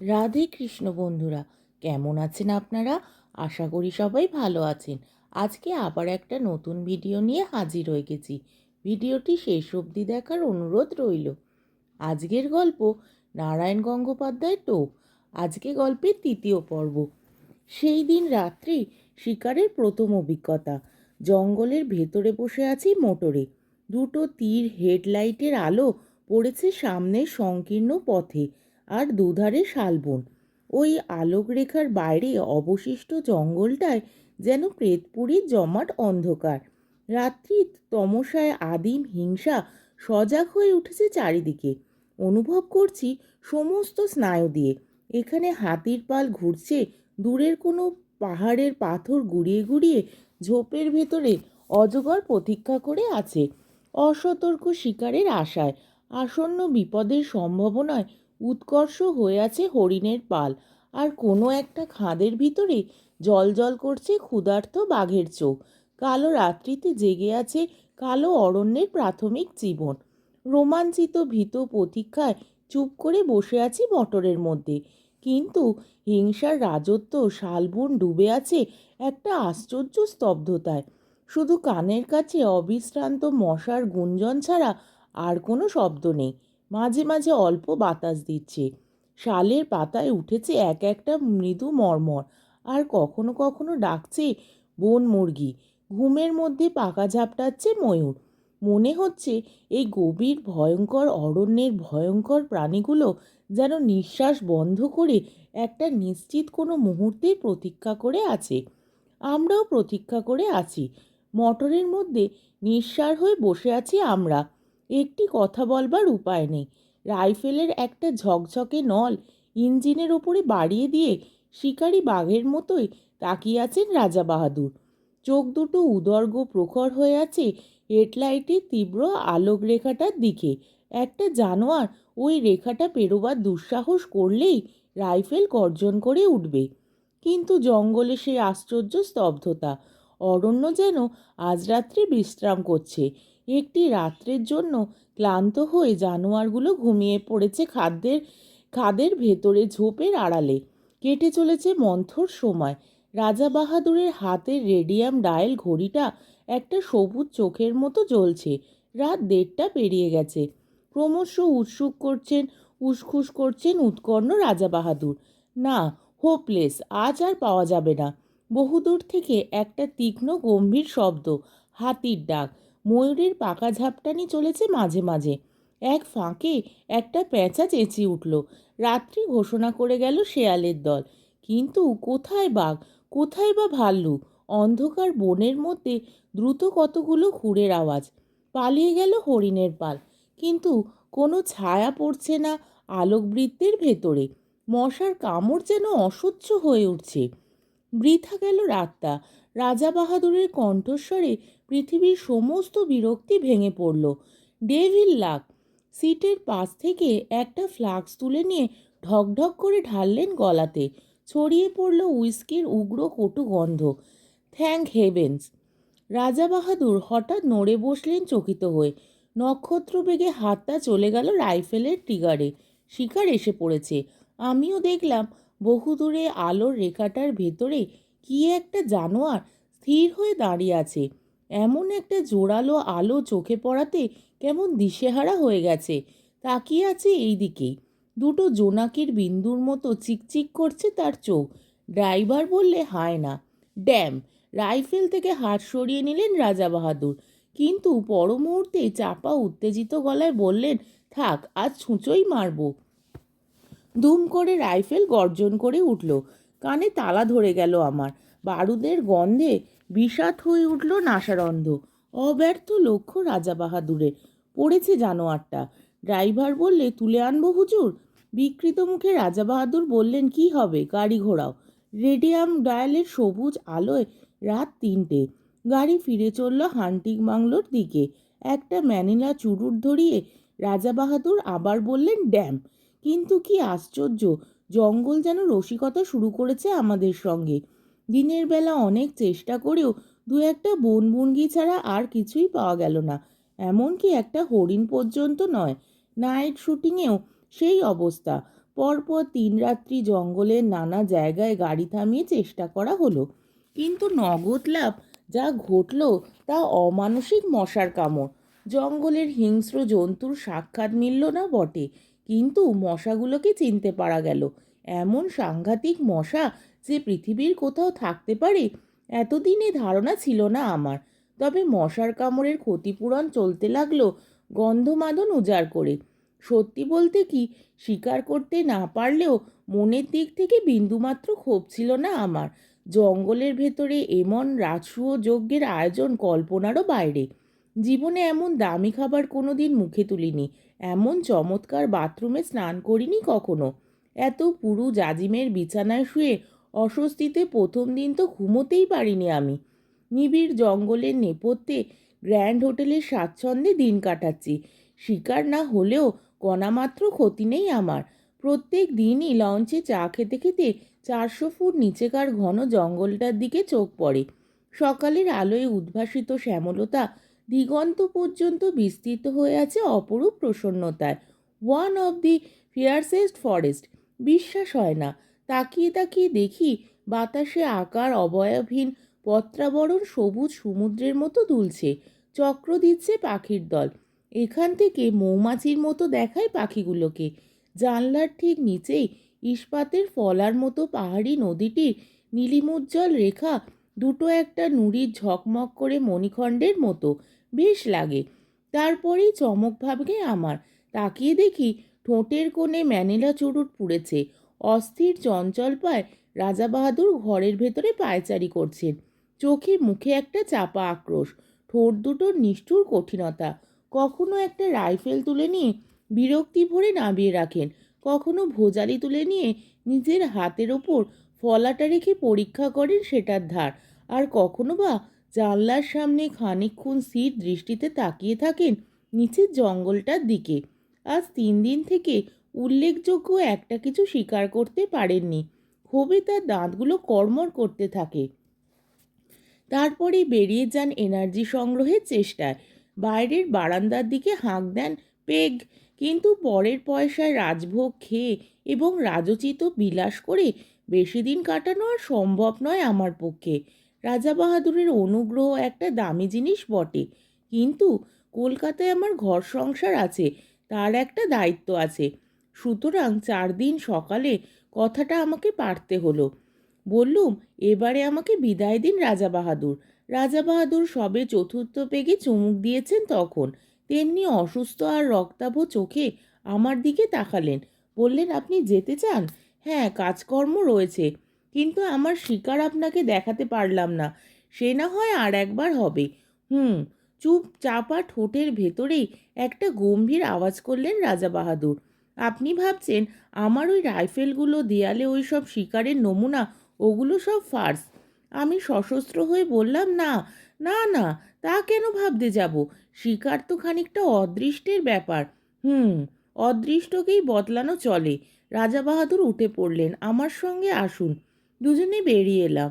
রাধে কৃষ্ণ বন্ধুরা, কেমন আছেন আপনারা? আশা করি সবাই ভালো আছেন। আজকে আবার একটা নতুন ভিডিও নিয়ে হাজির হয়ে গেছি। ভিডিওটি শেষ অবধি দেখার অনুরোধ রইল। আজকের গল্প নারায়ণ গঙ্গোপাধ্যায় টোপ। আজকে গল্পের তৃতীয় পর্ব। সেই দিন রাত্রি শিকারের প্রথম অভিজ্ঞতা। জঙ্গলের ভেতরে বসে আছি মোটরে। দুটো তীর হেডলাইটের আলো পড়েছে সামনের সংকীর্ণ পথে। আর দুধারে শালবন। ওই আলোকরেখার বাইরে অবশিষ্ট জঙ্গলটায় যেন প্রেতপুরীর জমাট অন্ধকার। রাত্রি তমসায় আদিম হিংসা সজাগ হয়ে উঠেছে চারিদিকে। অনুভব করছি সমস্ত স্নায়ু দিয়ে। এখানে হাতির পাল ঘুরছে, দূরের কোনো পাহাড়ের পাথর গুড়িয়ে গুড়িয়ে ঝোপের ভেতরে অজগর প্রতীক্ষা করে আছে। অসতর্ক শিকারের আশায়, আসন্ন বিপদের সম্ভাবনায় উৎকর্ষ হয়ে আছে হরিণের পাল। আর কোনো একটা খাদের ভিতরে জল জল করছে ক্ষুধার্ত বাঘের চোখ। কালো রাত্রিতে জেগে আছে কালো অরণ্যের প্রাথমিক জীবন। রোমাঞ্চিত ভীত প্রতীক্ষায় চুপ করে বসে আছি মটরের মধ্যে। কিন্তু হিংসার রাজত্ব শালবন ডুবে আছে একটা আশ্চর্য স্তব্ধতায়। শুধু কানের কাছে অবিশ্রান্ত মশার গুঞ্জন ছাড়া আর কোনো শব্দ নেই। মাঝে মাঝে অল্প বাতাস দিচ্ছে। শালের পাতায় উঠেছে এক একটা মৃদু মর্মর। আর কখনো কখনো ডাকছে বন মুরগি। ঘুমের মধ্যে পাকা ঝাপটাচ্ছে ময়ূর। মনে হচ্ছে এই গভীর ভয়ঙ্কর অরণ্যের ভয়ঙ্কর প্রাণীগুলো যেন নিঃশ্বাস বন্ধ করে একটা নিশ্চিত কোনো মুহূর্তের প্রতীক্ষা করে আছে। আমরাও প্রতীক্ষা করে আছি। মটরের মধ্যে নিঃসার হয়ে বসে আছি আমরা। একটি কথা বলবার উপায় নেই। রাইফেলের একটা ঝকঝকে নল ইঞ্জিনের ওপরে বাড়িয়ে দিয়ে শিকারি বাঘের মতোই তাকিয়ে আছেন রাজা বাহাদুর। চোখ দুটো উদর্গ প্রখর হয়ে আছে হেডলাইটের তীব্র আলোক রেখাটার দিকে। একটা জানোয়ার ওই রেখাটা পেরোবার দুঃসাহস করলেই রাইফেল গর্জন করে উঠবে। কিন্তু জঙ্গলে সেই আশ্চর্য স্তব্ধতা, অরণ্য যেন আজ রাত্রে বিশ্রাম করছে। একটি রাত্রের জন্য ক্লান্ত হয়ে জানোয়ারগুলো ঘুমিয়ে পড়েছে খাদ্যের, খাদের ভেতরে ঝোপের আড়ালে। কেটে চলেছে মন্থর সময়। রাজা বাহাদুরের হাতের রেডিয়াম ডায়াল ঘড়িটা একটা সবুজ চোখের মতো জ্বলছে। রাত দেড়টা পেরিয়ে গেছে। ক্রমশ উৎসুক করছেন, উসখুস করছেন উৎকর্ণ রাজা বাহাদুর। না, হোপলেস, আজ আর পাওয়া যাবে না। বহুদূর থেকে একটা তীক্ষ্ণ গম্ভীর শব্দ, হাতির ডাক। ময়ূরের পাকা ঝাপটানি চলেছে মাঝে মাঝে। এক ফাঁকে একটা পেঁচা চেঁচিয়ে উঠল। রাত্রি ঘোষণা করে গেল শেয়ালের দল। কিন্তু কোথায় বাঘ? কোথায় বা ভাল্লুক অন্ধকার বনের মধ্যে দ্রুত কতগুলো খুঁড়ের আওয়াজ। পালিয়ে গেল হরিণের পাল। কিন্তু কোনো ছায়া পড়ছে না আলোকবৃত্তের ভেতরে। মশার কামড় যেন অসহ্য হয়ে উঠছে। বৃথা গেল রাতটা। রাজা বাহাদুরের কণ্ঠস্বরে পৃথিবীর সমস্ত বিরক্তি ভেঙে পড়ল। ডেভিল লাক, সিটের পাশ থেকে একটা ফ্লাক্স তুলে নিয়ে ঢকঢক করে ঢাললেন গলাতে। ছড়িয়ে পড়ল উইস্কির উগ্র কটু গন্ধ। Thank heavens. রাজা বাহাদুর হঠাৎ নড়ে বসলেন চকিত হয়ে। নক্ষত্র বেগে হাতটা চলে গেল রাইফেলের ট্রিগারে শিকার এসে পড়েছে। আমিও দেখলাম বহুদূরে আলোর রেখাটার ভেতরে কি একটা জানোয়ার স্থির হয়ে দাঁড়িয়ে আছে। এমন একটা জোরালো আলো চোখে পড়াতে কেমন দিশেহারা হয়ে গেছে। তাকিয়ে আছে এই দিকেই দুটো জোনাকির বিন্দুর মতো চিকচিক করছে তার চোখ। ড্রাইভার বললে, হায় না। ড্যাম, রাইফেল থেকে হাত সরিয়ে নিলেন রাজা বাহাদুর। কিন্তু পর মুহূর্তে চাপা, উত্তেজিত গলায় বললেন, থাক, আজ ছুঁচোই মারবো। দুম করে রাইফেল গর্জন করে উঠল। কানে তালা ধরে গেল আমার। বারুদের গন্ধে বিষাদ হয়ে উঠল নাসারন্ধ অব্যর্থ লক্ষ্য রাজা বাহাদুরের। পড়েছে জানোয়ারটা। ড্রাইভার বললে, তুলে আনব হুজুর? বিকৃত মুখে রাজা বাহাদুর বললেন, কি হবে? গাড়ি ঘোড়াও রেডিয়াম ডায়ালের সবুজ আলোয় রাত তিনটে। গাড়ি ফিরে চলল হান্টিং বাংলোর দিকে। একটা ম্যানিলা চুরুট ধরিয়ে রাজা বাহাদুর আবার বললেন, ড্যাম। কিন্তু কি আশ্চর্য, জঙ্গল যেন রসিকতা শুরু করেছে আমাদের সঙ্গে। দিনের বেলা অনেক চেষ্টা করেও দু একটা বনবুনগি ছাড়া আর কিছুই পাওয়া গেল না। এমনকি একটা হরিণ পর্যন্ত নয়, নাইট শুটিংয়েও সেই অবস্থা। পরপর তিন রাত্রি জঙ্গলের নানা জায়গায় গাড়ি থামিয়ে চেষ্টা করা হলো। কিন্তু নগদ লাভ যা ঘটল তা অমানসিক মশার কামড়। জঙ্গলের হিংস্র জন্তুর সাক্ষাৎ মিলল না বটে। কিন্তু মশাগুলোকে চিনতে পারা গেল। এমন সাংঘাতিক মশা যে পৃথিবীর কোথাও থাকতে পারে, এতদিনে ধারণা ছিল না আমার। তবে মশার কামড়ের ক্ষতিপূরণ চলতে লাগল গন্ধমাদন উজাড় করে। সত্যি বলতে কি স্বীকার করতে না পারলেও মনের দিক থেকে বিন্দুমাত্র ক্ষোভ ছিল না আমার। জঙ্গলের ভেতরে এমন রাজসূয় যজ্ঞের আয়োজন কল্পনারও বাইরে। জীবনে এমন দামি খাবার কোনো দিন মুখে তুলিনি, এমন চমৎকার বাথরুমে স্নান করিনি কখনো। এত পুরু জাজিমের বিছানায় শুয়ে অস্বস্তিতে প্রথম দিন তো ঘুমোতেই পারিনি আমি। নিবিড় জঙ্গলের নেপথ্যে গ্র্যান্ড হোটেলের স্বাচ্ছন্দ্যে দিন কাটাচ্ছি। শিকার না হলেও কণামাত্র ক্ষতি নেই আমার। প্রত্যেক দিনই লঞ্চে চা খেতে খেতে চারশো ফুট নিচেকার ঘন জঙ্গলটার দিকে চোখ পড়ে। সকালের আলোয় উদ্ভাসিত শ্যামলতা দিগন্ত পর্যন্ত বিস্তৃত হয়ে আছে অপরূপ প্রসন্নতায়। One of the fiercest forest বিশ্বাস হয় না। তাকিয়ে তাকিয়ে দেখি বাতাসে আকার অবয়বহীন পত্রাবরণ সবুজ সমুদ্রের মতো দুলছে। চক্র দিচ্ছে পাখির দল। এখান থেকে মৌমাছির মতো দেখায় পাখিগুলোকে। জানলার ঠিক নিচেই ইস্পাতের ফলার মতো পাহাড়ি নদীটির নীলিমুজ্জ্বল রেখা দুটো একটা নুড়ির ঝকমক করে মণিখণ্ডের মতো। বেশ লাগে। তারপরেই চমক ভাবগে আমার। তাকিয়ে দেখি ঠোঁটের কোণে ম্যানিলা চুরুট পুড়েছে। অস্থির চঞ্চল পায় রাজা বাহাদুর ঘরের ভেতরে পায়চারি করছেন। চোখে মুখে একটা চাপা আক্রোশ। ঠোঁট দুটোর নিষ্ঠুর কঠিনতা। কখনো একটা রাইফেল তুলে নিয়ে বিরক্তি ভরে নামিয়ে রাখেন। কখনো ভোজালি তুলে নিয়ে নিজের হাতের ওপর ফলাটা রেখে পরীক্ষা করেন সেটার ধার। আর কখনো বা জানলার সামনে খানিকক্ষণ স্থির দৃষ্টিতে তাকিয়ে থাকেন নিচের জঙ্গলটার দিকে। আজ তিন দিন থেকে উল্লেখযোগ্য একটা কিছু স্বীকার করতে পারেননি। ক্ষোভে তার দাঁতগুলো কর্মর করতে থাকে। তারপরেই বেরিয়ে যান এনার্জি সংগ্রহের চেষ্টায়। বাইরের বারান্দার দিকে হাঁক দেন পেগ, কিন্তু পরের পয়সায় রাজভোগ খেয়ে এবং রাজোচিত বিলাস করে বেশি দিন কাটানো আর সম্ভব নয় আমার পক্ষে। রাজা বাহাদুরের অনুগ্রহ একটা দামি জিনিস বটে। কিন্তু কলকাতায় আমার ঘর সংসার আছে, তার একটা দায়িত্ব আছে। সুতরাং চার দিন সকালে কথাটা আমাকে পারতে হলো। বললুম, এবারে আমাকে বিদায় দিন রাজা বাহাদুর। রাজা বাহাদুর সবে চতুর্থ পেগে চুমুক দিয়েছেন তখন। তেমনি অসুস্থ আর রক্তাভ চোখে আমার দিকে তাকালেন। বললেন, আপনি যেতে চান? হ্যাঁ কাজকর্ম রয়েছে। কিন্তু আমার শিকার আপনাকে দেখাতে পারলাম না। সে না হয় আর একবার হবে। হুম, চুপ চাপা ঠোঁটের ভেতরেই একটা গম্ভীর আওয়াজ করলেন রাজা বাহাদুর। আপনি ভাবছেন আমার ওই রাইফেলগুলো, দেয়ালে ওই সব শিকারের নমুনা, ওগুলো সব ফার্স। আমি সশস্ত্র হয়ে বললাম, না না না, তা কেন ভাবতে যাব? শিকার তো খানিকটা অদৃষ্টের ব্যাপার। হুম, অদৃষ্টকেই বদলানো চলে। রাজা বাহাদুর উঠে পড়লেন। আমার সঙ্গে আসুন। দুজনে বেরিয়ে এলাম।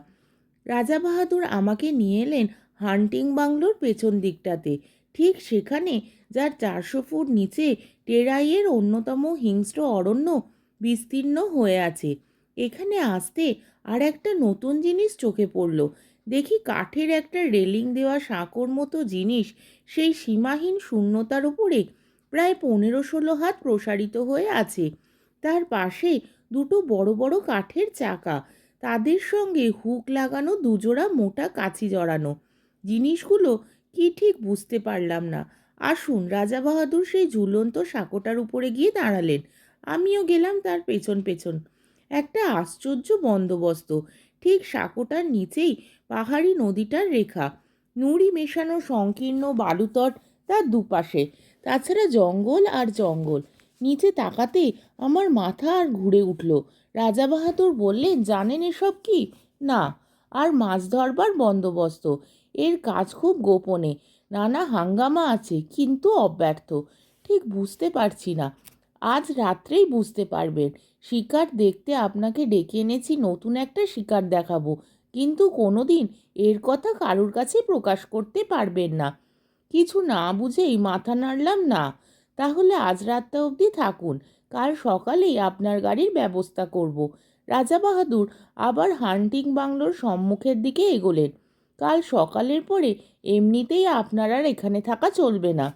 রাজা বাহাদুর আমাকে নিয়ে এলেন হান্টিং বাংলোর পেছন দিকটাতে। ঠিক সেখানে, যার চারশো ফুট নিচে টেরাইয়ের অন্যতম হিংস্র অরণ্য বিস্তীর্ণ হয়ে আছে। এখানে আসতে আর একটা নতুন জিনিস চোখে পড়ল। দেখি কাঠের একটা রেলিং দেওয়া সাঁকোর মতো জিনিস সেই সীমাহীন শূন্যতার উপরে প্রায় পনেরো ষোলো হাত প্রসারিত হয়ে আছে। তার পাশে দুটো বড় বড় কাঠের চাকা। তাদের সঙ্গে হুক লাগানো দুজোড়া মোটা কাছি জড়ানো। জিনিসগুলো কি ঠিক বুঝতে পারলাম না। আসুন, রাজা বাহাদুর সেই ঝুলন্ত সাঁকোটার উপরে গিয়ে দাঁড়ালেন। আমিও গেলাম তার পেছন পেছন। একটা আশ্চর্য বন্দোবস্ত। ঠিক সাঁকোটার নিচেই পাহাড়ি নদীটার রেখা। নুড়ি মেশানো সংকীর্ণ বালুতট তার দুপাশে। তাছাড়া জঙ্গল আর জঙ্গল। নিচে তাকাতে আমার মাথা আর ঘুরে উঠল। রাজা বাহাদুর বললেন, জানেন এসব কি? না, আর মাছ ধরবার বন্দোবস্ত। এর কাজ খুব গোপনে। নানা হাঙ্গামা আছে, কিন্তু অব্যর্থ। ঠিক বুঝতে পারছি না। আজ রাত্রেই বুঝতে পারবেন। শিকার দেখতে আপনাকে ডেকে এনেছি, নতুন একটা শিকার দেখাবো। কিন্তু কোনো দিন এর কথা কারুর কাছে প্রকাশ করতে পারবেন না। কিছু না বুঝেই মাথা নাড়লাম না। তাহলে আজ রাতটা অবধি থাকুন। কাল সকালেই আপনার গাড়ির ব্যবস্থা করব। রাজা বাহাদুর আবার হান্টিং বাংলোর সম্মুখের দিকে এগোলেন। কাল সকালের পরে এমনিতেই আপনার আর এখানে থাকা চলবে না।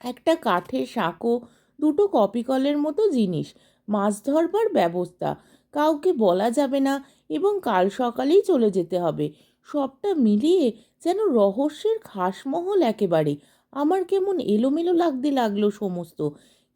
একটা কাঠের সাঁকো, দুটো কপি কলের মতো জিনিস, মাছ ধরবার ব্যবস্থা, কাউকে বলা যাবে না এবং কাল সকালেই চলে যেতে হবে। সবটা মিলিয়ে যেন রহস্যের খাসমহল একেবারে। আমার কেমন এলোমেলো লাগতে লাগল সমস্ত।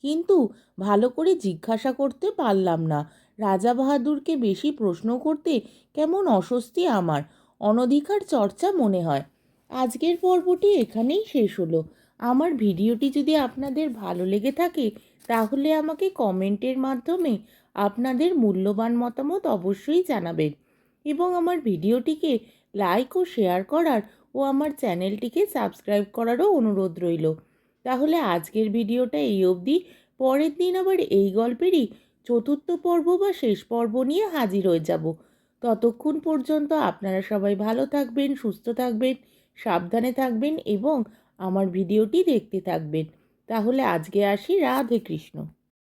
কিন্তু ভালো করে জিজ্ঞাসা করতে পারলাম না। রাজা বাহাদুরকে বেশি প্রশ্ন করতে কেমন অস্বস্তি আমার, অনধিকার চর্চা মনে হয়। আজকের পর্বটি এখানেই শেষ হলো। আমার ভিডিওটি যদি আপনাদের ভালো লেগে থাকে, তাহলে আমাকে কমেন্টের মাধ্যমে আপনাদের মূল্যবান মতামত অবশ্যই জানাবেন। এবং আমার ভিডিওটিকে লাইক ও শেয়ার করার ও আমার চ্যানেলটিকে সাবস্ক্রাইব করারও অনুরোধ রইল। তাহলে আজকের ভিডিওটা এই অবধি। পরের দিন আবার এই গল্পেরই চতুর্থ পর্ব বা শেষ পর্ব নিয়ে হাজির হয়ে যাব। ততক্ষণ পর্যন্ত আপনারা সবাই ভালো থাকবেন, সুস্থ থাকবেন, সাবধানে থাকবেন এবং আমার ভিডিওটি দেখতে থাকবেন। তাহলে আজকে আসি রাধে কৃষ্ণ।